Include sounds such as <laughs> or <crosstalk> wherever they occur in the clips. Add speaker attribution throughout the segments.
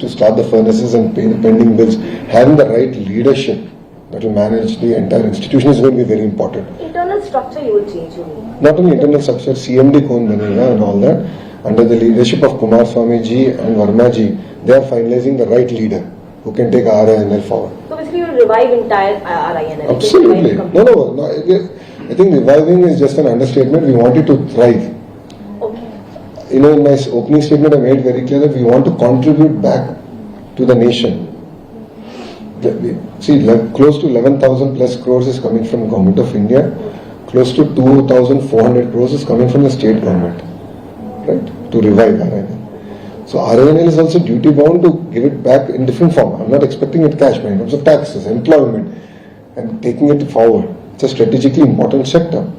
Speaker 1: to start the furnaces and pay the pending bills, having the right leadership that will manage the entire institution is going to be very important.
Speaker 2: Internal structure you will change, you mean?
Speaker 1: Not only internal structure, CMD Kon Banega and all that, under the leadership of Kumar Swami ji and Verma ji, they are finalizing the right leader who can take RINL forward.
Speaker 2: So basically you will revive entire uh, RINL.
Speaker 1: Absolutely. No, no, no. I I think reviving is just an understatement. We want it to thrive. You know, in my opening statement, I made very clear that we want to contribute back to the nation. See, close to 11,000 plus crores is coming from Government of India. Close to 2,400 crores is coming from the state government, right? To revive RINL. So RINL is also duty bound to give it back in different form. I'm not expecting it cash, but in terms of taxes, employment, and taking it forward. It's a strategically important sector.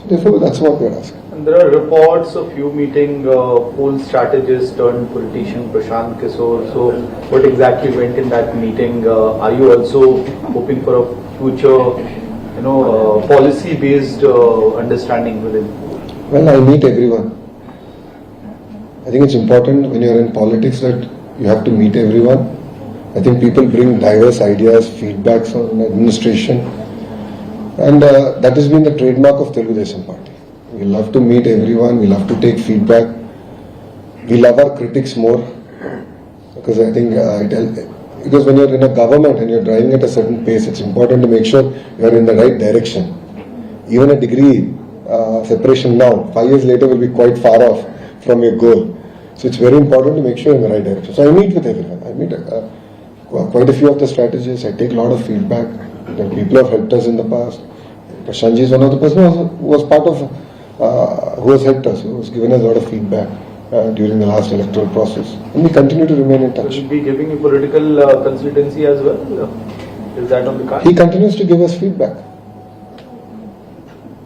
Speaker 1: So therefore, that's what we're asking.
Speaker 3: And there are reports of you meeting uh, poll strategist turned politician Prashant Kishore. So, what exactly went in that meeting? Uh, are you also hoping for a future, you know, uh, policy-based uh, understanding with him?
Speaker 1: Well, I meet everyone. I think it's important when you're in politics that you have to meet everyone. I think people bring diverse ideas, feedbacks on administration, and uh, that has been the trademark of Telugu Desam Party. We love to meet everyone. We love to take feedback. We love our critics more because I think uh, it, because when you're in a government and you're driving at a certain pace, it's important to make sure you're in the right direction even a degree uh, separation now, five years later will be quite far off from your goal. So it's very important to make sure in the right direction. So I meet with everyone. I meet uh, quite a few of the strategists. I take a lot of feedback. The people have helped us in the past. Prashantji is one of the person who was, part of, who has helped us, who has given us a lot of feedback uh, during the last electoral process. And we continue to remain in
Speaker 3: Will
Speaker 1: touch.
Speaker 3: he be giving you political uh, consultancy as well? Uh, Is that on the card?
Speaker 1: He continues to give us feedback.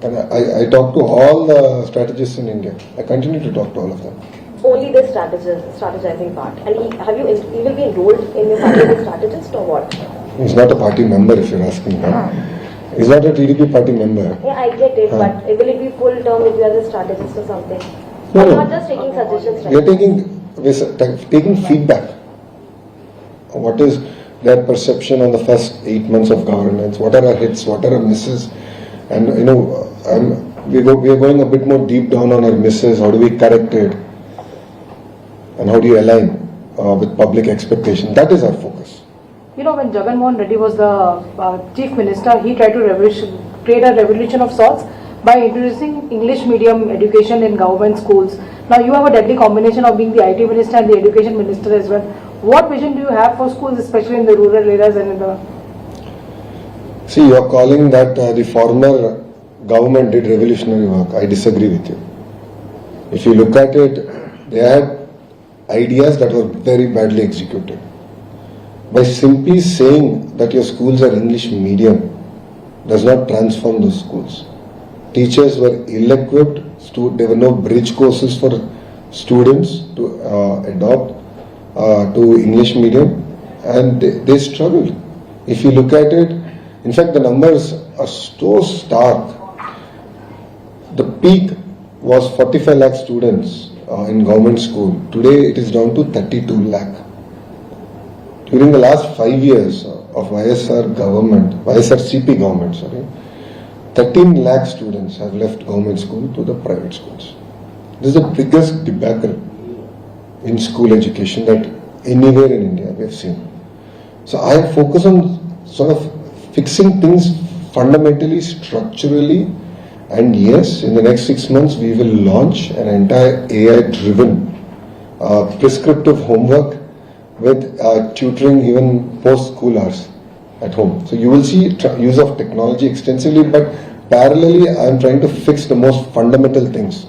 Speaker 1: And I, I talk to all the strategists in India. I continue to talk to all of them.
Speaker 2: Only the strategist, strategizing part. And he, have you, he will be enrolled in your party as a strategist or what?
Speaker 1: He's not a party member, if you're asking me. He's not a TDP party member.
Speaker 2: Yeah, I get it,
Speaker 1: Huh.
Speaker 2: but will it be full term if you are a strategist or something?
Speaker 1: No,
Speaker 2: Or
Speaker 1: no.
Speaker 2: not just taking suggestions,
Speaker 1: We are
Speaker 2: right?
Speaker 1: taking, we're s- ta- taking feedback. What is their perception on the first eight months of governance? What are our hits? What are our misses? And you know, I'm, we go, we are going a bit more deep down on our misses. How do we correct it? And how do you align uh, with public expectation? That is our focus.
Speaker 4: You know, when Jagan Mohan Reddy was the uh, chief minister, he tried to create a revolution of sorts by introducing English medium education in government schools. Now you have a deadly combination of being the IT minister and the education minister as well. What vision do you have for schools, especially in the rural areas and in the
Speaker 1: See, you are calling that uh, the former government did revolutionary work. I disagree with you. If you look at it, they had ideas that were very badly executed. By simply saying that your schools are English medium does not transform those schools. Teachers were ill-equipped. There were no bridge courses for students to uh, adopt uh, to English medium, and they, they struggled. If you look at it, in fact, the numbers are so stark. The peak was 45 lakh students uh, in government school. Today, it is down to 32 lakh. During the last five years of YSR government, YSR CP government, sorry, 13 lakh students have left government school to the private schools. This is the biggest debacle in school education that anywhere in India we have seen. So I focus on sort of fixing things fundamentally, structurally, and yes, in the next six months we will launch an entire AI-driven uh, prescriptive homework with uh, tutoring even post-school hours at home. So you will see tr- use of technology extensively, but parallelly I am trying to fix the most fundamental things,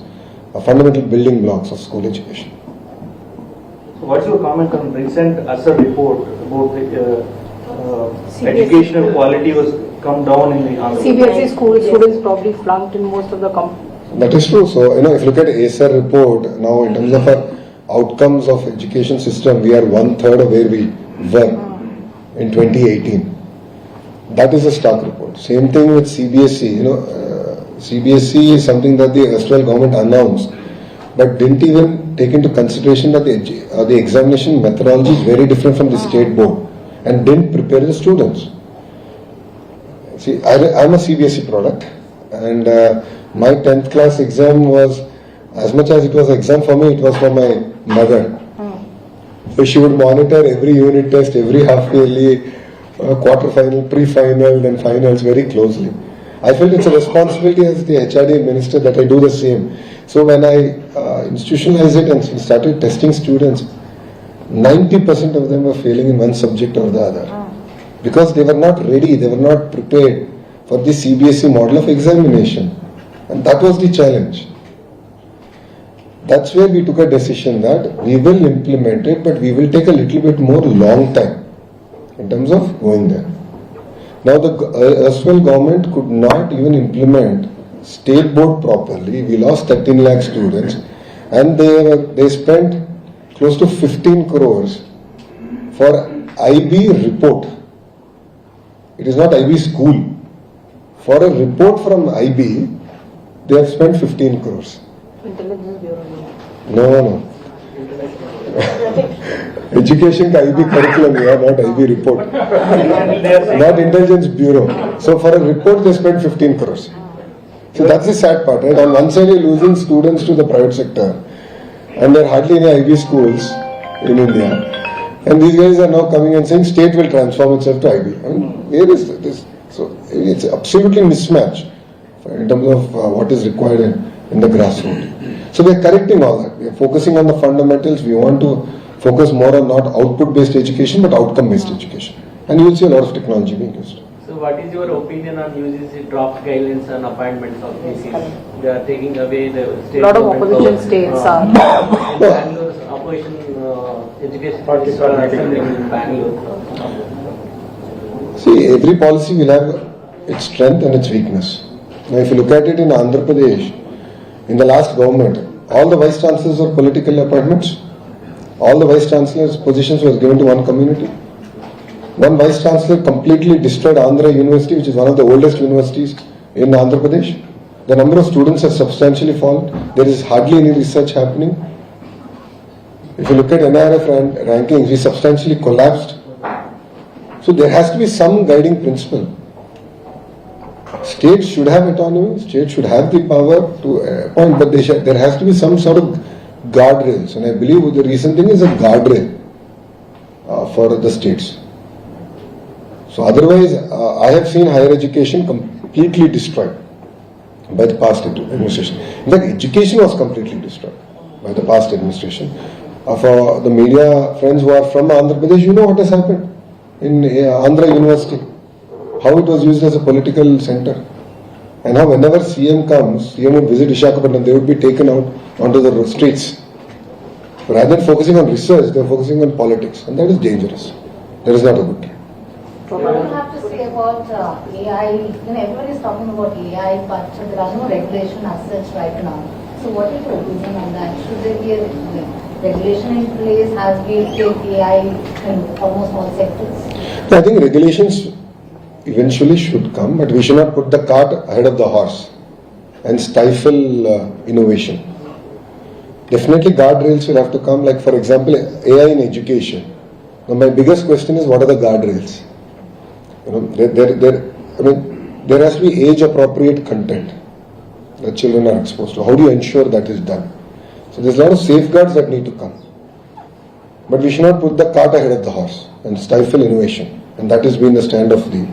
Speaker 1: uh, fundamental building blocks of school education.
Speaker 5: So What's your comment on recent ASA report about the uh, uh, educational quality was come down in the Andhra
Speaker 4: CBSE school students probably flunked in most of the com-
Speaker 1: That is true. So, you know, if you look at ACER report, now in terms of our outcomes of education system, we are one third of where we were in 2018. That is a stark report. Same thing with CBSE, you know, uh, CBSE is something that the erstwhile government announced but didn't even take into consideration that the, uh, the examination methodology is very different from the state board and didn't prepare the students. See, I, am a CBSE product, and uh, my 10th class exam was, as much as it was exam for me, it was for my mother. So she would monitor every unit test, every half yearly, uh, quarter final, pre final, then finals very closely. I felt it's a responsibility as the HRD minister that I do the same. So when I uh, institutionalized it and started testing students, 90% of them were failing in one subject or the other because they were not ready, they were not prepared for the CBSE model of examination. And that was the challenge. That's where we took a decision that we will implement it, but we will take a little bit more long time in terms of going there. Now, the uh, erstwhile government could not even implement state board properly. We lost 13 lakh students, and they were, they spent close to 15 crores for IB report. It is not IB school. For a report from IB, they have spent 15 crores.
Speaker 2: Intelligence Bureau.
Speaker 1: No, no. Education का IB curriculum है, not IB report. Not intelligence bureau. So for a report they spend 15 crores. So that's the sad part, right? On one side you're losing students to the private sector, and there are hardly any IB schools in India. And these guys are now coming and saying state will transform itself to IB. I mean, where is this? So it's absolutely mismatch in terms of uh, what is required in, in the grassroots. So we are correcting all that. We are focusing on the fundamentals. We want to focus more on not output-based education but outcome-based education. And you will see a lot of technology being used.
Speaker 6: So what is your opinion on UGC draft guidelines and appointments of VCs? They are taking away the state.
Speaker 4: Lot of opposition states
Speaker 6: Uh,
Speaker 4: are-
Speaker 6: in Bangalore's opposition uh, education parties are assembling in Bangalore.
Speaker 1: See, every policy will have its strength and its weakness. Now, if you look at it in Andhra Pradesh, in the last government, all the vice chancellors were political appointments. All the vice chancellors' positions was given to one community. One vice chancellor completely destroyed Andhra University, which is one of the oldest universities in Andhra Pradesh. The number of students has substantially fallen. There is hardly any research happening. If you look at NIRF ran- rankings, we substantially collapsed. So there has to be some guiding principle. States should have autonomy, states should have the power to appoint, but there has to be some sort of guardrails. And I believe the recent thing is a guardrail uh, for the states. So otherwise, uh, I have seen higher education completely destroyed by the past administration. In fact, education was completely destroyed by the past administration. Uh, for the media friends who are from Andhra Pradesh, you know what has happened in uh, Andhra University, how it was used as a political center. And how whenever CM comes, CM would visit Visakhapatnam, they would be taken out onto the streets. Rather than focusing on research, they are focusing on politics, and that is dangerous. That is not a good thing.
Speaker 7: What do you have to say about uh, AI? You know, everyone is talking about AI, but there are no regulation as such right now. So what is your opinion on that? Should there be a regulation in place as we take AI in almost all sectors?
Speaker 1: I think regulations eventually should come, but we should not put the cart ahead of the horse and stifle uh, innovation. Definitely guardrails will have to come, like for example, AI in education. Now my biggest question is what are the guardrails? You know, there, there, there, I mean, there has to be age appropriate content that children are exposed to. How do you ensure that is done? So there's a lot of safeguards that need to come. But we should not put the cart ahead of the horse and stifle innovation. And that has been the stand of the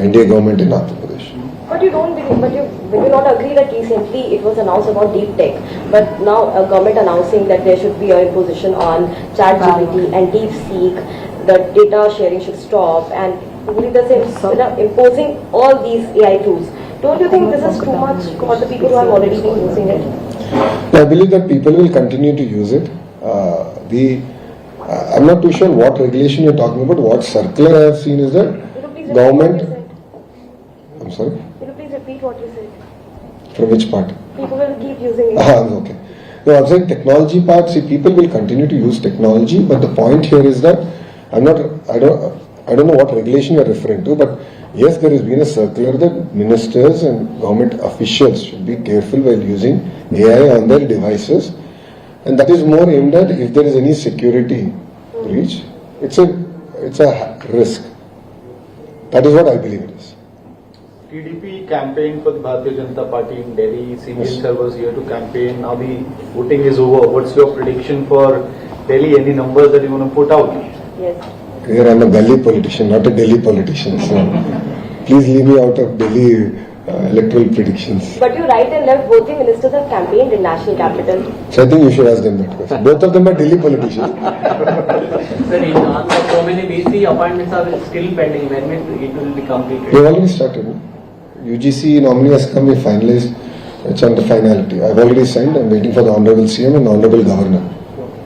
Speaker 1: India government in Andhra Pradesh.
Speaker 2: But you don't believe, but you will you not agree that recently it was announced about deep tech, but now a government announcing that there should be a imposition on ChatGPT and DeepSeek, the data sharing should stop, and really the same, you know, imposing all these AI tools. Don't you think this is too much for the people who have already been using it?
Speaker 1: I believe that people will continue to use it. Uh, the uh, I'm not too sure what regulation you're talking about. What circular I have seen is that
Speaker 2: Will please
Speaker 1: government.
Speaker 2: You said?
Speaker 1: I'm sorry.
Speaker 2: Will you please repeat what you said?
Speaker 1: From which part?
Speaker 2: People will keep using it. <laughs>
Speaker 1: Ah, okay. No, I'm saying technology part. See, people will continue to use technology, but the point here is that I'm not. I don't. I don't know what regulation you're referring to, but yes, there has been a circular that ministers and government officials should be careful while using AI on their devices, And that is more aimed at if there is any security breach, it's a, it's a risk. That is what I believe it is.
Speaker 3: TDP campaign for the Bharatiya Janata Party in Delhi. CBN
Speaker 1: Yes.
Speaker 3: sir was here to campaign. Now the voting is over. What's your prediction for Delhi? Any numbers that you want to put out?
Speaker 2: Yes.
Speaker 1: Here I'm a gully politician, not a Delhi politician. So <laughs> please leave me out of Delhi uh, electoral predictions.
Speaker 2: But you right and left, both the ministers have campaigned in national capital.
Speaker 1: So I think you should ask them that question. <laughs> Both of them are Delhi politicians. <laughs>
Speaker 6: Sir, in Andhra, so many VC appointments are still pending. When will it will be completed?
Speaker 1: We've already started. no? UGC nominee has come, we finalized, it's under finality. I've already signed, I'm waiting for the Honorable CM and the Honorable Governor.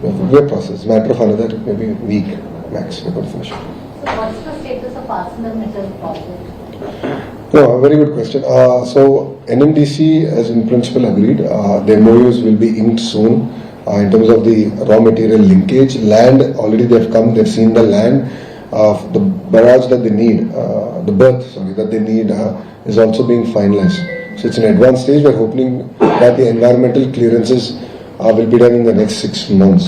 Speaker 1: We're process, matter of another maybe week max, to finish.
Speaker 7: So what's the status of ArcelorMittal project?
Speaker 1: No, very good question. Uh, so NMDC has in principle agreed, uh, the MOUs will be inked soon uh, in terms of the raw material linkage. Land, already they've come, they've seen the land. Uh, the barrage that they need, uh, the berth, sorry, that they need uh, is also being finalized. So it's an advanced stage. We're hoping that the environmental clearances uh, will be done in the next six months.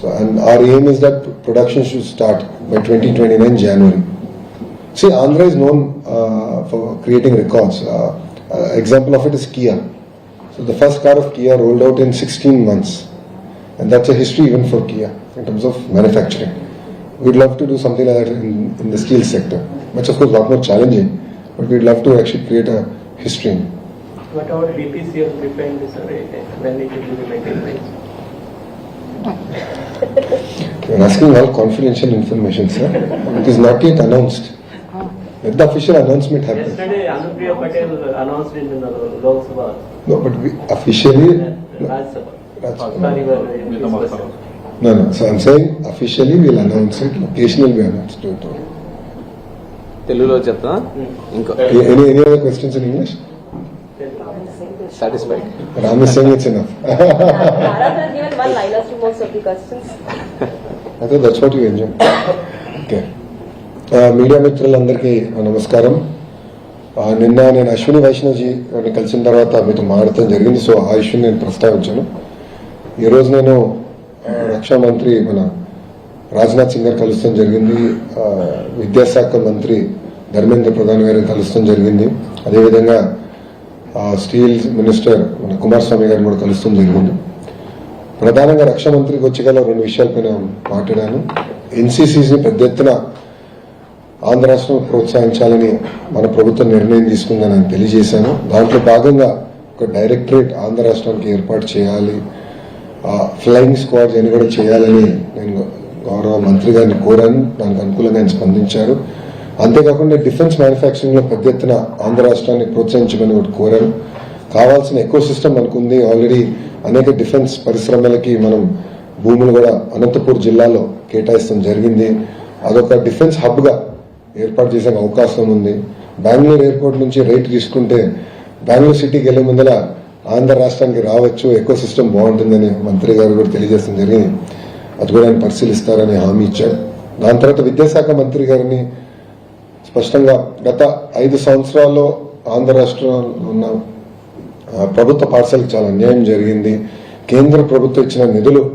Speaker 1: So, and our aim is that production should start by 2029 January. See, Andhra is known uh, for creating records. Uh, uh, example of it is Kia. So the first car of Kia rolled out in 16 months, and that's a history even for Kia in terms of manufacturing. We'd love to do something like that in, in the steel sector, which of course a lot more challenging, but we'd love to actually create a history.
Speaker 6: What about BPCL refined, sir, when it will be maintained?
Speaker 1: You're asking all confidential information, sir. It is not yet announced. Oh. Let the official announcement happen.
Speaker 6: Yesterday, Anupriya Patel announced it in the Lok Sabha,
Speaker 1: No, but we officially.
Speaker 6: Raj Sabha.
Speaker 1: Raj Sabha.
Speaker 6: Sorry, we were in discussion.
Speaker 1: No, no. So I'm saying officially we'll announce it. Location will be announced. Don't worry.
Speaker 8: తెలుగులో చెప్తా ఇంకో
Speaker 1: media మిత్రులందరికీ నమస్కారం నిన్న నేను అశ్విని వైష్ణవ్జీ కలిసిన తర్వాత మీతో మాట్లాడటం జరిగింది సో ఆ ఇష్యూని నేను ప్రస్తావించాను. ఈ రోజు నేను uh, రక్షామంత్రి మన రాజ్నాథ్ సింగ్ గారు కలుస్తాం జరిగింది. Uh, విద్యాశాఖ మంత్రి ధర్మేంద్ర ప్రధాన్ గారిని కలుస్తాం జరిగింది. అదేవిధంగా ఆ, స్టీల్ మినిస్టర్ మన కుమారస్వామి గారిని కూడా కలుస్తాం జరిగింది. ప్రధానంగా రక్షణ మంత్రికి వచ్చి గల రెండు విషయాలపైన మాట్లాడాను. ఎన్సీసీని పెద్ద ఎత్తున ఆంధ్ర రాష్ట్రం ప్రోత్సహించాలని మన ప్రభుత్వం నిర్ణయం తీసుకుందని నేను తెలియజేశాను. దాంట్లో భాగంగా ఒక డైరెక్టరేట్ ఆంధ్ర రాష్ట్రానికి ఏర్పాటు చేయాలి ఫ్లయింగ్ స్క్వాడ్స్ అని కూడా చేయాలని నేను గౌరవ మంత్రి గారిని కోరాను. దానికి అనుకూలంగా ఆయన స్పందించారు. అంతేకాకుండా డిఫెన్స్ మ్యానుఫ్యాక్చరింగ్లో పెద్ద ఎత్తున ఆంధ్ర రాష్ట్రాన్ని ప్రోత్సహించమని కూడా కోరాను కావాల్సిన ఎకో సిస్టమ్ మనకుంది. ఆల్రెడీ అనేక డిఫెన్స్ పరిశ్రమలకి మనం భూములు కూడా అనంతపూర్ జిల్లాలో కేటాయిస్తాం జరిగింది. అదొక డిఫెన్స్ హబ్గా ఏర్పాటు చేసే అవకాశం ఉంది. బెంగళూరు ఎయిర్పోర్ట్ నుంచి రైట్ తీసుకుంటే బెంగళూరు సిటీకి వెళ్ళే ముందర ఆంధ్ర రాష్ట్రానికి రావచ్చు ఎకో సిస్టమ్ బాగుంటుందని మంత్రి గారు కూడా తెలియజేయడం జరిగింది. అది కూడా ఆయన పరిశీలిస్తారని హామీ ఇచ్చారు. దాని తర్వాత విద్యాశాఖ మంత్రి గారిని స్పష్టంగా గత ఐదు సంవత్సరాల్లో ఆంధ్ర రాష్ట్రంలో ఉన్న ప్రభుత్వ పాఠశాలకు చాలా అన్యాయం జరిగింది. కేంద్ర ప్రభుత్వం ఇచ్చిన నిధులు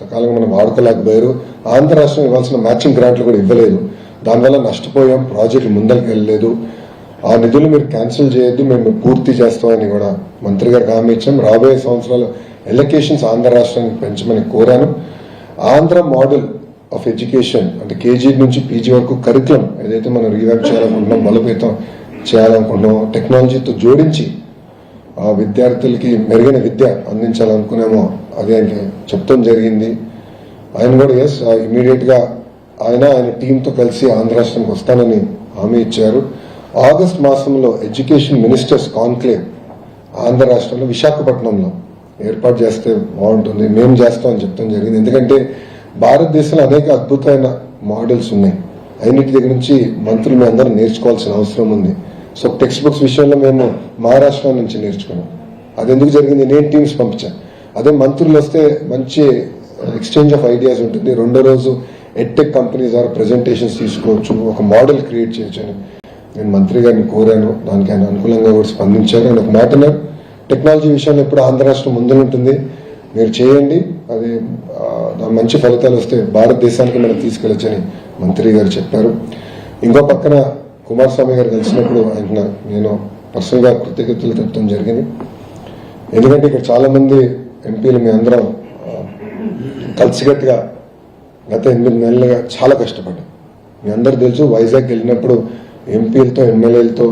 Speaker 1: సకాలంగా మనం వాడుకోలేకపోయారు. ఆంధ్ర రాష్ట్రం ఇవ్వాల్సిన మ్యాచింగ్ గ్రాంట్లు కూడా ఇవ్వలేదు. దానివల్ల నష్టపోయాం. ప్రాజెక్టు ముందరికి వెళ్ళలేదు. ఆ నిధులు మీరు క్యాన్సిల్ చేయొద్దు. మేము పూర్తి చేస్తామని కూడా మంత్రి గారికి హామీ ఇచ్చాం. రాబోయే సంవత్సరాలు ఎలకేషన్స్ ఆంధ్ర రాష్ట్రానికి పెంచమని కోరాను. ఆంధ్ర మోడల్ ఆఫ్ ఎడ్యుకేషన్ అంటే కేజీ నుంచి పీజీ వరకు కరికులం ఏదైతే మనం రీవ్యాప్ చేయాలనుకుంటున్నాం బలోపేతం చేయాలనుకుంటున్నాం టెక్నాలజీతో జోడించి ఆ విద్యార్థులకి మెరుగైన విద్య అందించాలనుకునేమో అది ఆయనకి చెప్తాం జరిగింది. ఆయన కూడా ఎస్ ఇమీడియట్గా ఆయన ఆయన టీంతో కలిసి ఆంధ్ర రాష్ట్రానికి వస్తానని హామీ ఇచ్చారు. ఆగస్ట్ మాసంలో ఎడ్యుకేషన్ మినిస్టర్స్ కాన్క్లేవ్ ఆంధ్ర రాష్ట్రంలో విశాఖపట్నంలో ఏర్పాటు చేస్తే బాగుంటుంది మేము చేస్తామని చెప్తాం జరిగింది. ఎందుకంటే భారతదేశంలో అనేక అద్భుతమైన మోడల్స్ ఉన్నాయి. అన్నిటి దగ్గర నుంచి మంత్రులు మేము అందరం నేర్చుకోవాల్సిన అవసరం ఉంది. సో టెక్స్ట్ బుక్స్ విషయంలో మేము మహారాష్ట్ర నుంచి నేర్చుకున్నాం. అది ఎందుకు జరిగింది? నేను టీమ్స్ పంపించాను అదే మంత్రులు వస్తే మంచి ఎక్స్చేంజ్ ఆఫ్ ఐడియాస్ ఉంటుంది. రెండో రోజు ఎడ్టెక్ కంపెనీస్ ద్వారా ప్రెజెంటేషన్స్ తీసుకోవచ్చు. ఒక మోడల్ క్రియేట్ చేయొచ్చు అని నేను మంత్రి గారిని కోరాను. దానికి ఆయన అనుకూలంగా కూడా స్పందించారు. ఆయన ఒక మాట టెక్నాలజీ విషయంలో ఎప్పుడు ఆంధ్ర రాష్ట్రం ముందుంటుంది. మీరు చేయండి. అది మంచి ఫలితాలు వస్తే భారతదేశానికి మనం తీసుకెళ్ళొచ్చని మంత్రి గారు చెప్పారు. ఇంకో పక్కన కుమారస్వామి గారు కలిసినప్పుడు ఆయన నేను పర్సనల్గా కృతజ్ఞతలు చెప్పడం జరిగింది. ఎందుకంటే ఇక్కడ చాలామంది ఎంపీలు మీ అందరం కలిసికట్టుగా గత ఎనిమిది నెలలుగా చాలా కష్టపడ్డాం. మీ అందరు తెలుసు వైజాగ్ వెళ్ళినప్పుడు ఎంపీలతో ఎమ్మెల్యేలతో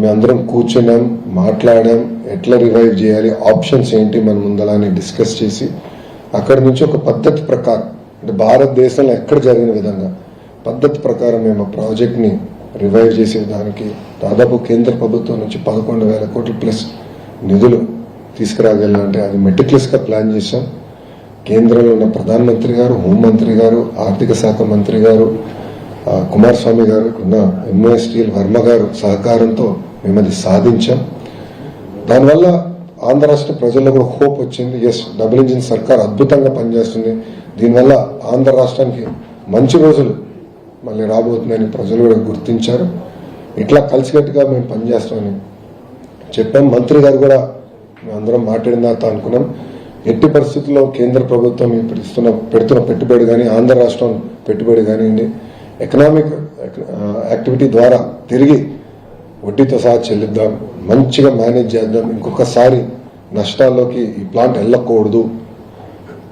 Speaker 1: మీ అందరం కూర్చున్నాం మాట్లాడాం. ఎట్లా రివైవ్ చేయాలి? ఆప్షన్స్ ఏంటి? మన ముందలానే డిస్కస్ చేసి అక్కడి నుంచి ఒక పద్ధతి ప్రకారం అంటే భారతదేశంలో ఎక్కడ జరిగిన విధంగా పద్ధతి ప్రకారం మేము ఆ ప్రాజెక్ట్ని రివైవ్ చేసే దానికి దాదాపు కేంద్ర ప్రభుత్వం నుంచి పదకొండు వేల కోట్ల ప్లస్ నిధులు తీసుకురాగలంటే అది మెటిక్యులస్గా ప్లాన్ చేశాం. కేంద్రంలో ఉన్న ప్రధానమంత్రి గారు హోంమంత్రి గారు ఆర్థిక శాఖ మంత్రి గారు కుమారస్వామి గారు ఉన్న ఎంఎస్టీఎల్ వర్మ గారు సహకారంతో మేము అది సాధించాం. దానివల్ల ఆంధ్ర రాష్ట్ర ప్రజల్లో కూడా హోప్ వచ్చింది. ఎస్ డబుల్ ఇంజిన్ సర్కార్ అద్భుతంగా పనిచేస్తుంది. దీనివల్ల ఆంధ్ర రాష్ట్రానికి మంచి రోజులు మళ్ళీ రాబోతున్నాయని ప్రజలు కూడా గుర్తించారు. ఇట్లా కలిసికట్టుగా మేము పనిచేస్తామని చెప్పాం. మంత్రి గారు కూడా మేము అందరం మాట్లాడిన తర్వాత అనుకున్నాం. ఎట్టి పరిస్థితుల్లో కేంద్ర ప్రభుత్వం ఇప్పుడు ఇస్తున్న పెడుతున్న పెట్టుబడి కానీ ఆంధ్ర రాష్ట్రం పెట్టుబడి కానివ్వండి ఎకనామిక్ యాక్టివిటీ uh, ద్వారా తిరిగి వడ్డీతో సహా చెల్లిద్దాం. మంచిగా మేనేజ్ చేద్దాం. ఇంకొకసారి నష్టాల్లోకి ఈ ప్లాంట్ వెళ్ళకూడదు.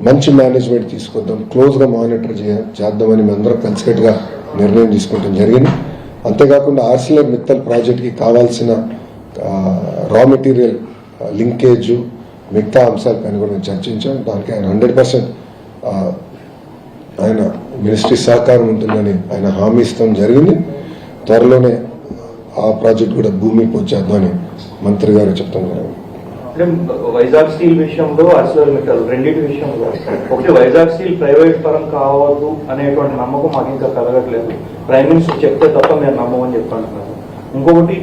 Speaker 1: మంచి మేనేజ్మెంట్ తీసుకొద్దాం. క్లోజ్గా మానిటర్ చేయ చేద్దామని మేమందరం కలిసికట్టుగా నిర్ణయం తీసుకోవడం జరిగింది. అంతేకాకుండా ఆర్సిలర్ మిత్తల్ ప్రాజెక్ట్కి కావాల్సిన రా మెటీరియల్ లింకేజ్ మిగతా అంశాలపైన కూడా మేము చర్చించాం. దానికి ఆయన హండ్రెడ్ పర్సెంట్ ఆయన మినిస్ట్రీ సహకారం ఉంటుందని ఆయన హామీ ఇస్తాం జరిగింది. త్వరలోనే ఆ ప్రాజెక్ట్ కూడా భూమి పూజ చేద్దామని మంత్రి గారు చెప్తాం జరిగింది.
Speaker 5: అంటే వైజాగ్ స్టీల్ విషయంలో మెటల్ రెండింటి విషయంలో ఒకటి వైజాగ్ స్టీల్ ప్రైవేట్ పరం కావద్దు అనేటువంటి నమ్మకం మాకు ఇంకా కలగట్లేదు. ప్రైమ్ మినిస్టర్ చెప్తే తప్ప మేము నమ్మమని చెప్పంటున్నారు ఇంకొకటి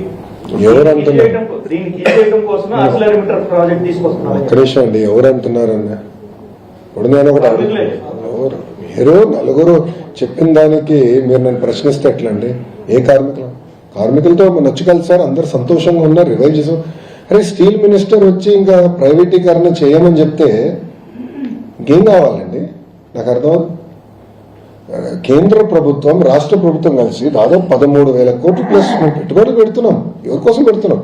Speaker 1: అండి ఎవరు అంటున్నారన్న ఇప్పుడు నేను ఒకటి ఎవరు? మీరు నలుగురు చెప్పిన దానికి మీరు నన్ను ప్రశ్నిస్తే ఎట్లా అండి ఏ కార్మికులు? కార్మికులతో నచ్చి కలిసారు అందరు సంతోషంగా ఉన్నారు రివైవ్ చేసాం అరే స్టీల్ మినిస్టర్ వచ్చి ఇంకా ప్రైవేటీకరణ చేయమని చెప్తే ఇంకేం కావాలండి? నాకు అర్థం కేంద్ర ప్రభుత్వం రాష్ట్ర ప్రభుత్వం కలిసి దాదాపు పదమూడు వేల కోట్లు ప్లస్ మేము పెట్టుబడులు పెడుతున్నాం. ఎవరి కోసం పెడుతున్నాం?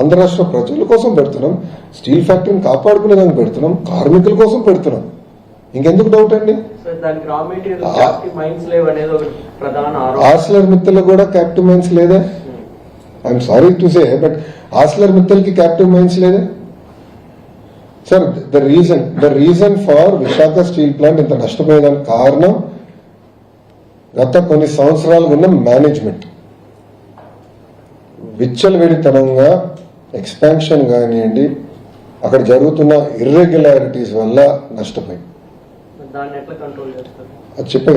Speaker 1: ఆంధ్ర రాష్ట్ర ప్రజల కోసం పెడుతున్నాం. స్టీల్ ఫ్యాక్టరీని కాపాడుకునే దానికి పెడుతున్నాం. కార్మికుల కోసం పెడుతున్నాం. ఇంకెందుకు డౌట్ అండి?
Speaker 6: సో దానికి రా మెటీరియల్
Speaker 1: ఆ-
Speaker 6: మైన్స్ లేవు అనేది ఒక ప్రధాన ఆరోపణ.
Speaker 1: ఆర్సిలర్ మిత్తల్ కూడా క్యాప్టివ్ మైన్స్ లేదా? I'm sorry to say but Arcelor మిత్తల్కి captive mines లేదా? Sir the reason the reason for Visakha steel plant ఇంత నష్టపోయేదానికి కారణం గత కొన్ని సంవత్సరాలుగా ఉన్న మేనేజ్మెంట్ విచ్చలవిడితనంగా ఎక్స్పాన్షన్ కానివ్వండి అక్కడ జరుగుతున్న ఇర్రెగ్యులారిటీస్ వల్ల నష్టపోయి
Speaker 6: దాన్ని ఎట్లా కంట్రోల్ చేస్తారు
Speaker 1: అది చెప్పా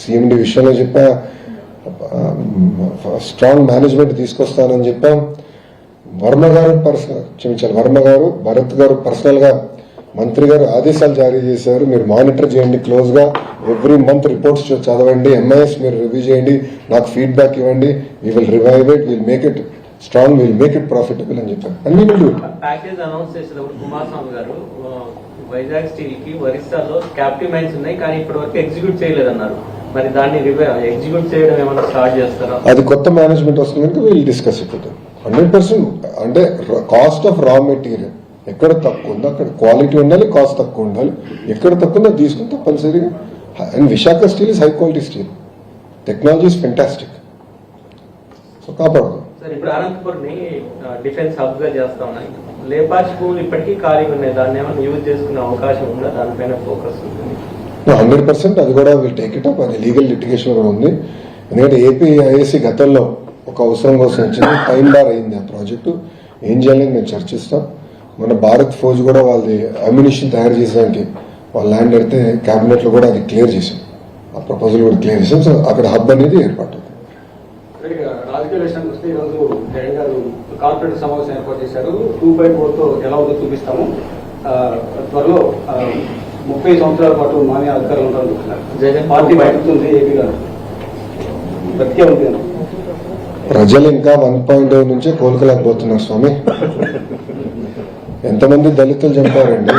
Speaker 1: సీఎండి విషయంలో చెప్పా. స్ట్రాంగ్ మేనేజ్మెంట్ తీసుకొస్తానని చెప్పాం. వర్మ గారు పర్సనల్ క్షమించాలి. వర్మ గారు భరత్ గారు పర్సనల్గా మంత్రి గారు ఆదేశాలు జారీ చేశారు. మీరు మానిటర్ చేయండి క్లోజ్గా. ఎవ్రీ మంత్ రిపోర్ట్స్ చదవండి. ఎంఐఎస్ మీరు రివ్యూ చేయండి. నాకు ఫీడ్బ్యాక్ ఇవ్వండి. We will revive it will make it strong will make it profitable అని చెప్పారు. అన్ని
Speaker 6: వైజాగ్ స్టీల్కి ఒరిస్సాలో క్యాప్టివ్ మైన్స్ ఉన్నాయి కానీ ఇప్పటి వరకు ఎగ్జిక్యూట్ చేయలేదన్నారు. మరి దాన్ని ఎగ్జిక్యూట్ చేయడం ఏమైనా స్టార్ట్ చేస్తారా?
Speaker 1: అది కొత్త మేనేజ్మెంట్ వస్తుంది కనుక వీళ్ళు డిస్కస్ ఇప్పుడు హండ్రెడ్ పర్సెంట్ అంటే కాస్ట్ ఆఫ్ రా మెటీరియల్ ఎక్కడ తక్కువ ఉందో అక్కడ క్వాలిటీ ఉండాలి కాస్ట్ తక్కువ ఉండాలి. ఎక్కడ తక్కువ ఉందో తీసుకుని తప్పనిసరిగా and Visakha steel is high quality steel technology is fantastic so కాపాడదాం
Speaker 6: sir ఇప్పుడు అనంతపూర్ డిఫెన్స్ హబ్గా చేస్తా ఉన్నాయి స్కూల్ ఇప్పటికీ ఖాళీగా ఉన్నాయి. దాన్ని ఏమైనా యూజ్ చేసుకునే అవకాశం ఉందా? దానిపైన ఫోకస్ ఉంటుంది
Speaker 1: హండ్రెడ్ పర్సెంట్ అది కూడా వీళ్ళు టేక్ ఇట్ అప్ అది లీగల్ లిటిగేషన్ కూడా ఉంది. ఎందుకంటే ఏపీ ఐఏసీ గతంలో ఒక అవసరం కోసం వచ్చింది. టైం బార్ అయింది ఆ ప్రాజెక్టు. ఏం చేయాలని మేము చర్చిస్తాం. మన భారత్ ఫౌజ్ కూడా వాళ్ళది అమ్యునిషన్ తయారు చేసడానికి వాళ్ళ ల్యాండ్ పెడితే క్యాబినెట్లో కూడా అది క్లియర్ చేసాం ఆ ప్రపోజల్ కూడా క్లియర్ చేసాం సో అక్కడ హబ్ అనేది ఏర్పాటు.
Speaker 9: రాజకీయ కార్పొరేట్ సమావేశం ఏర్పాటు చేశారు. టూ పాయింట్ ఫోర్తో ఎలా ఉందో చూపిస్తాము. త్వరలో ముప్పై సంవత్సరాల పాటు మానే అధికారులు ఉంటారు పార్టీ బయటతుంది ఏపీ గారు. బతికే ఉంది.
Speaker 1: ప్రజలు ఇంకా వన్ పాయింట్ నుంచే కోలుకోలేకపోతున్నారు స్వామి. ఎంతమంది దళితులు చంపారండి?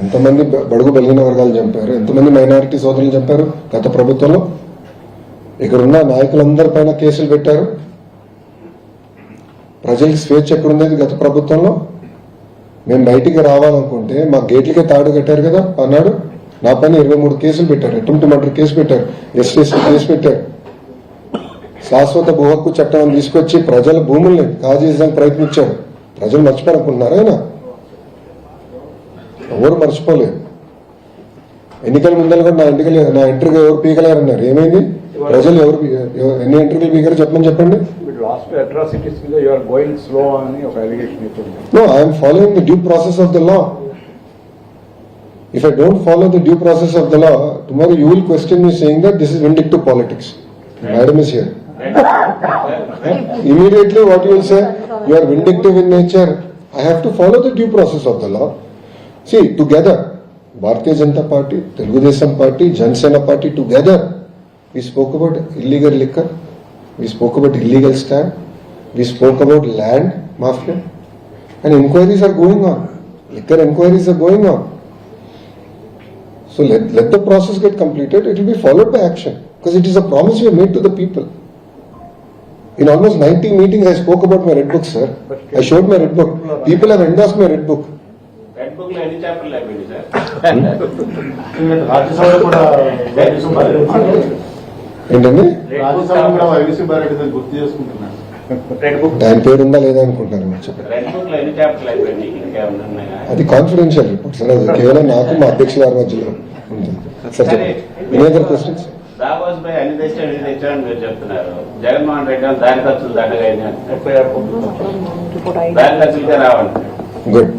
Speaker 1: ఎంతమంది బ- బడుగు బలిగిన వర్గాలు చంపారు? ఎంతమంది మైనారిటీ సోదరులు చంపారు గత ప్రభుత్వంలో? ఇక్కడ ఉన్న నాయకులందరి పైన కేసులు పెట్టారు. ప్రజలకి స్వేచ్ఛ ఎక్కడుండేది గత ప్రభుత్వంలో? మేము బయటికి రావాలనుకుంటే మా గేట్లకే తాడు కట్టారు కదా అన్నాడు. నా పైన ఇరవై మూడు కేసులు పెట్టారు. అటెంప్ట్ మర్డర్ కేసు పెట్టారు. ఎస్టీఎస్టీ కేసు పెట్టారు. శాశ్వత భూహక్కు చట్టం తీసుకొచ్చి ప్రజల భూముల్ని కాజేయడానికి ప్రయత్నించారు. ప్రజలు మర్చిపోనుకుంటున్నారు ఆయన? ఎవరు మర్చిపోలేదు ఎన్నికల ముందర కూడా నా ఇంటికి నా ఇంటర్వ్యూ ఎవరు పీకలేరన్నారు. ఏమైంది? ప్రజలు ఎవరు ఎన్ని ఇంటర్వ్యూలు పీకారు చెప్పమని చెప్పండి.
Speaker 9: మీరు లాస్ట్ అట్రాసిటీస్ మీద యు ఆర్ గోయింగ్ స్లో అని ఒక అలిగేషన్ ఇస్తుంది
Speaker 1: No, I am following the due process of the law. If I don't follow the due process of the law, tomorrow you will question me saying that this is vindictive politics. Madam is here. Immediately what you will say, you are vindictive in nature. I have to follow the due process of the law. See, together, Bharatiya Janata Party, Telugu Desam Party, Jansena Party, together, we spoke about illegal liquor, We spoke about illegal stamp. We spoke about land mafia. And inquiries are going on. Liquor inquiries are going on. So let, let the process get completed. It will be followed by action. Because it is a promise we have made to the people. In almost 90 meetings, I spoke about my red book, sir. I showed my red book. People have endorsed my red book.
Speaker 6: Red book
Speaker 10: any chapter library sir
Speaker 1: ఏంటండి? దాని పేరు ఉందా లేదా అనుకుంటున్నారు అది confidential report sir అది కేవలం నాకు మా అధ్యక్షుల మధ్యలో ఉంటుంది సార్ చెప్పండి. ఎనీ అదర్ క్వశ్చన్స్
Speaker 6: పై అన్ని తెచ్చాడు ఇది తెచ్చాడు మీరు చెప్తున్నారు. జగన్మోహన్ రెడ్డి గారు దారి ఖర్చులు దండగా అయింది అంటున్నారు.
Speaker 5: ఎఫ్ఐఆర్ పంపుతాం
Speaker 4: Report I-
Speaker 6: దారి ఖర్చులకే రావండి.
Speaker 1: గుడ్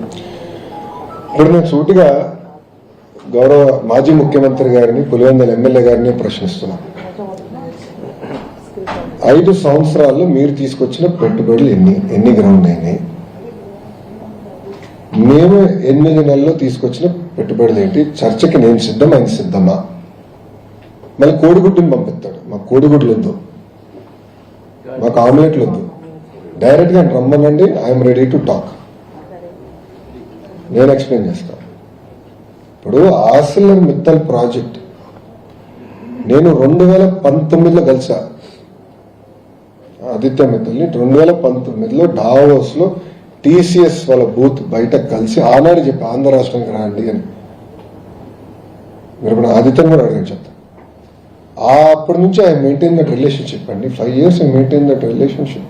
Speaker 1: ఇప్పుడు నేను సూటిగా గౌరవ మాజీ ముఖ్యమంత్రి గారిని పులివెందుల ఎమ్మెల్యే గారిని ప్రశ్నిస్తున్నాను. ఐదు సంవత్సరాల్లో మీరు తీసుకొచ్చిన పెట్టుబడులు ఎన్ని? ఎన్ని గ్రౌండ్ అయినాయి? మేము ఎనిమిది నెలల్లో తీసుకొచ్చిన పెట్టుబడులు ఏంటి? చర్చకి నేను సిద్ధం ఆయన సిద్ధమా? మళ్ళీ కోడిగుడ్డుని పంపిస్తాడు. మాకు కోడిగుడ్లు వద్దు. మాకు ఆమ్లెట్లు వద్దు. డైరెక్ట్గా రమ్మనండి ఐఎమ్ రెడీ టు టాక్. నేను ఎక్స్ప్లెయిన్ చేస్తాను ఇప్పుడు ఆసిల్ మిత్తల్ ప్రాజెక్ట్. నేను రెండు వేల పంతొమ్మిదిలో కలిసా. ఆదిత్య మిత్తల్ని రెండు వేల పంతొమ్మిదిలో డావోస్లో టీసీఎస్ వాళ్ళ బూత్ బయట కలిసి ఆనాడు చెప్పి ఆంధ్ర రాష్ట్రానికి రాండి అని. మీరు కూడా ఆదిత్యం కూడా అడగని చెప్తా. ఆ అప్పటి నుంచి ఐ మెయింటైన్ దట్ రిలేషన్షిప్ అండి. Five years I maintain that relationship.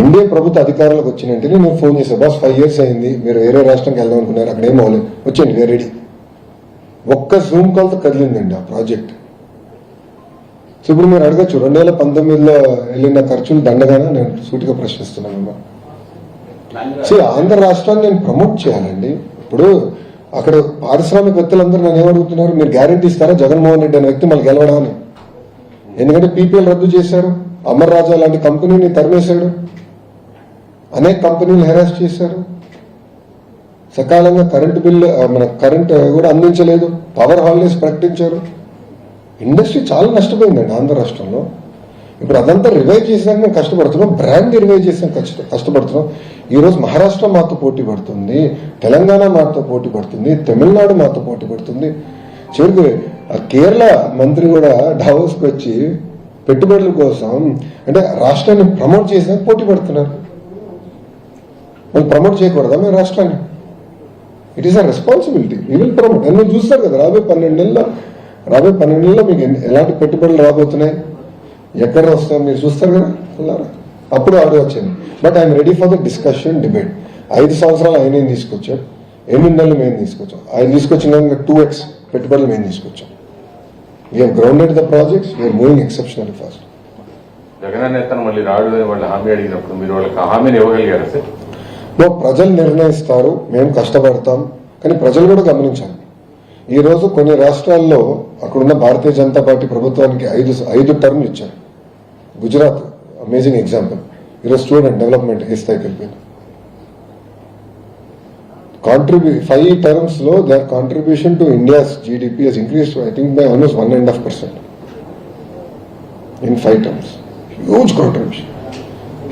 Speaker 1: NDA ప్రభుత్వ అధికారులకు వచ్చిన వెంటనే నేను ఫోన్ చేశాను బాస్ ఫైవ్ ఇయర్స్ అయింది మీరు వేరే రాష్ట్రానికి వెళ్దాం అనుకున్నారు అక్కడ ఏం అవ్వలేదు వచ్చేయండి వేరే రెడీ ఒక్క జూమ్ కాల్తో కదిలిందండి ఆ ప్రాజెక్ట్. సో ఇప్పుడు మీరు అడగచ్చు రెండు వేల పంతొమ్మిదిలో వెళ్ళిన ఖర్చులు దండగానే నేను సూటిగా ప్రశ్నిస్తున్నాను సో ఆంధ్ర రాష్ట్రాన్ని నేను ప్రమోట్ చేయాలండి. ఇప్పుడు అక్కడ పారిశ్రామికవేత్తలందరూ నన్ను ఏమడుగుతున్నారు? మీరు గ్యారంటీ ఇస్తారా? జగన్మోహన్ రెడ్డి అనే వ్యక్తి మళ్ళీ గెలవడా అని ఎందుకంటే పీపీఎల్ రద్దు చేశారు. అమర్ రాజా లాంటి కంపెనీని తరిమేశాడు. అనేక కంపెనీలు హెరాస్ చేశారు. సకాలంగా కరెంటు బిల్లు మన కరెంట్ కూడా అందించలేదు. పవర్ హాలిడేస్ ప్రకటించారు. ఇండస్ట్రీ చాలా నష్టపోయిందండి ఆంధ్ర రాష్ట్రంలో. ఇప్పుడు అదంతా రివైవ్ చేసాక మేము కష్టపడుతున్నాం బ్రాండ్ రివైవ్ చేసాం కష్ట కష్టపడుతున్నాం. ఈరోజు మహారాష్ట్ర మాతో పోటీ పడుతుంది తెలంగాణ మాతో పోటీ పడుతుంది తమిళనాడు మాతో పోటీ పడుతుంది. చివరికి ఆ కేరళ మంత్రి కూడా డావోస్కి వచ్చి పెట్టుబడుల కోసం అంటే రాష్ట్రాన్ని ప్రమోట్ చేసాక పోటీ పడుతున్నారు. మనం ప్రమోట్ చేయకూడదా మేము రాష్ట్రాన్ని? It is a responsibility we will promote అని చూస్తారు కదా రాబోయే పన్నెండు నెలల్లో రాబోయే పన్నెండు నెలల్లో మీకు ఎన్ని- ఎలాంటి పెట్టుబడులు రాబోతున్నాయి? ఎక్కడ వస్తాయి? మీరు చూస్తారు కదా అప్పుడు ఆర్డర్ వచ్చింది. But I'm ready for the discussion debate ఐదు సంవత్సరాలు ఆయన ఏం తీసుకొచ్చారు ఎనిమిది నెలలు మేము తీసుకొచ్చాం. ఆయన తీసుకొచ్చిన టూ ఎక్స్ పెట్టుబడులు మేము తీసుకొచ్చాం. We are grounded the projects we are moving
Speaker 11: exceptional fast Jagan మళ్ళీ రాడు వాళ్ళు హామీ అడిగినప్పుడు మీరు వాళ్ళకి ఆ హామీని ఇవ్వగలిగారు సార్?
Speaker 1: లో ప్రజలు నిర్ణయిస్తారు. మేము కష్టపడతాం. కానీ ప్రజలు కూడా గమనించాలి. ఈ రోజు కొన్ని రాష్ట్రాల్లో అక్కడున్న భారతీయ జనతా పార్టీ ప్రభుత్వానికి ఐదు ఐదు టర్మ్లు ఇచ్చారు. గుజరాత్ అమేజింగ్ ఎగ్జాంపుల్ ఈరోజు స్టూడెంట్ డెవలప్మెంట్ ఏ స్థాయికి వెళ్ళిపోయింది. కాంట్రిబ్యూ five టర్మ్స్లో their contribution to India's GDP has increase I think by almost one and half percent in five terms huge contribution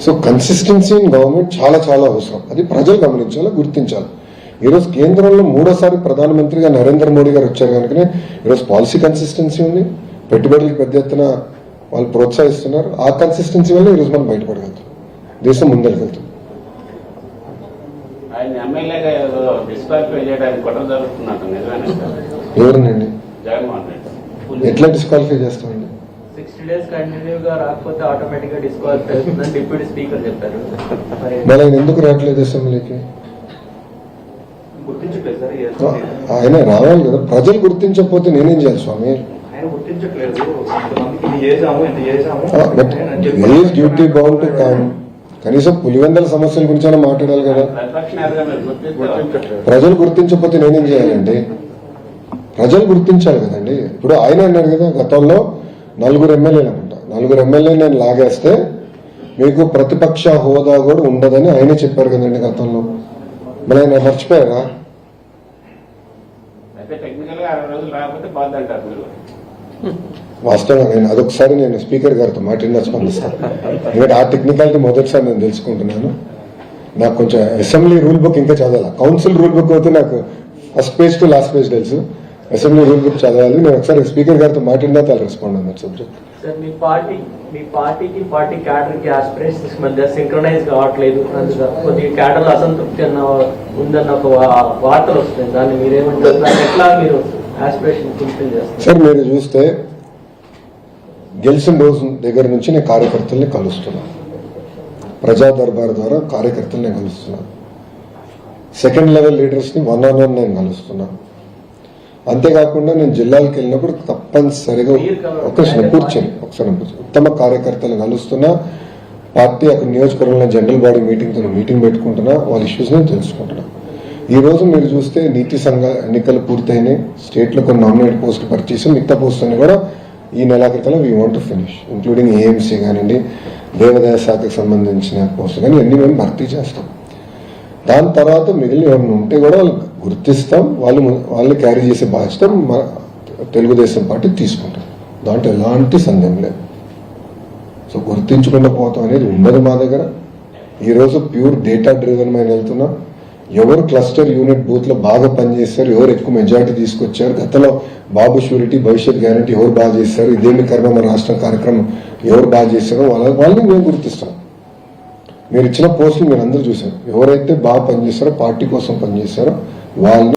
Speaker 1: so consistency in government చాలా చాలా అవసరం. అది ప్రజలు గమనించాలి గుర్తించాలి. ఈరోజు కేంద్రంలో మూడోసారి ప్రధానమంత్రిగా నరేంద్ర మోడీ గారు వచ్చారు కనుకనే ఈరోజు పాలసీ కన్సిస్టెన్సీ ఉంది. పెట్టుబడులకు పెద్ద ఎత్తున వాళ్ళు ప్రోత్సహిస్తున్నారు. ఆ కన్సిస్టెన్సీ వల్ల ఈరోజు మనం బయటపడగలుగుతాం. దేశం
Speaker 12: సార్?
Speaker 1: ఎవరినండి? ఎట్లా డిస్క్వాలిఫై చేస్తామండి?
Speaker 6: సిక్స్టీ డేస్ రాకపోతే ఆటోమేటిక్గా డిస్క్వాలిఫై అవుతుందని డిప్యూటీ స్పీకర్ చెప్పారు. మరి
Speaker 1: ఎందుకు రావట్లేదు అసెంబ్లీకి
Speaker 5: గుర్తించట్లేదు సార్ ఈ
Speaker 1: ఆ,
Speaker 5: అసెంబ్లీ.
Speaker 1: ఆయన రావాలి కదా. ప్రజలు గుర్తించకపోతే నేనేం చేయాలి స్వామి? డ్యూటీ బౌండ్ టు కమ్ కనీసం పులివెందల సమస్యల గురించి అయినా మాట్లాడాలి కదా. ప్రజలు గుర్తించకపోతే నేనేం చేయాలండి? ప్రజలు గుర్తించాలి కదండి. ఇప్పుడు ఆయన అన్నారు కదా గతంలో నలుగురు ఎమ్మెల్యేలు అనుకుంటా. నలుగురు ఎమ్మెల్యేలు నేను లాగేస్తే మీకు ప్రతిపక్ష హోదా కూడా ఉండదని ఆయనే చెప్పారు కదండి గతంలో. మరి ఆయన మర్చిపోయారా
Speaker 12: అయితే టెక్నికల్గా అరవై రోజులు రాకపోతే బాధ అంటారు మీరు.
Speaker 1: వాస్తవంగా నేను అదొకసారి నేను స్పీకర్ గారితో మాట్లాడిన స్పందిస్తాను. ఎందుకంటే ఆ టెక్నికాలిటీ మొదటిసారి నేను తెలుసుకుంటున్నాను. నాకు కొంచెం అసెంబ్లీ రూల్ బుక్ ఇంకా చదవాలి? కౌన్సిల్ రూల్ బుక్ అయితే నాకు first page to last page తెలుసు. అసెంబ్లీ రూల్ బుక్ చదవాలి. నేను ఒకసారి స్పీకర్ గారితో మాట్లాడినా చాలా రెస్పాండ్ అన్నారు సబ్జెక్ట్.
Speaker 6: సార్ మీ పార్టీ మీ పార్టీకి పార్టీ క్యాడర్కి ఆస్పిరేషన్స్ మధ్య సింక్రనైజ్ కావట్లేదు. అందుగా కొద్దిగా క్యాడర్ అసంతృప్తి అన్న ఉందన్న ఒక వార్తలు దాన్ని మీరేమంటారు? ఎట్లా మీరు ఆస్పిరేషన్ ఫుల్ఫిల్ చేస్తారు?
Speaker 1: సార్ మీరు చూస్తే గెలిచిన రోజు దగ్గర నుంచి నేను కార్యకర్తల్ని కలుస్తున్నాను ప్రజా దర్బార్ ద్వారా కార్యకర్తల్ని నేను కలుస్తున్నాను సెకండ్ లెవెల్ లీడర్స్ని వన్ ఆన్ వన్ నేను కలుస్తున్నాను అంతేకాకుండా నేను జిల్లాలకు వెళ్ళినప్పుడు తప్పనిసరిగా ఒకసారి కూర్చొని ఒకసారి ఉత్తమ కార్యకర్తలు కలుస్తున్నా పార్టీ అక్కడ నియోజకవర్గంలో జనరల్ బాడీ మీటింగ్తో మీటింగ్ పెట్టుకుంటున్నా వాళ్ళ ఇష్యూస్ని తెలుసుకుంటున్నా. ఈ రోజు మీరు చూస్తే నీతి సంఘ ఎన్నికలు పూర్తయినాయి. స్టేట్లో కొన్ని నామినేట్ పోస్టులు పరిచేసి మిగతా పోస్టులను కూడా ఈ నెలాఖరికల్లా we want finish including AMC కానివ్వండి దేవాదాయ శాఖకు సంబంధించిన పోస్టులు కానీ అన్ని మేము భర్తీ చేస్తాం. దాని తర్వాత మిగిలిన ఏమైనా ఉంటే కూడా వాళ్ళు గుర్తిస్తాం వాళ్ళు వాళ్ళు క్యారీ చేసే బాధ్యత మన తెలుగుదేశం పార్టీ తీసుకుంటాం దాంట్లో ఎలాంటి సందేహం లేదు. సో గుర్తించకుండా పోతాం అనేది ఉండదు మా దగ్గర. ఈరోజు ప్యూర్ డేటా డ్రివెన్ మేము వెళ్తున్నాం. ఎవరు క్లస్టర్ యూనిట్ బూత్లో బాగా పనిచేస్తారు ఎవరు ఎక్కువ మెజారిటీ తీసుకొచ్చారు గతంలో బాబు షూరిటీ భవిష్యత్ గ్యారంటీ ఎవరు బాగా చేస్తారు ఇదేమి కర్మ మన రాష్ట్రం కార్యక్రమం ఎవరు బాగా చేస్తారో వాళ్ళ వాళ్ళని మేము గుర్తిస్తాం. మీరు ఇచ్చిన పోస్టులు మీరు అందరూ చూసారు ఎవరైతే బాగా పనిచేస్తారో పార్టీ కోసం పనిచేస్తారో వాళ్ళు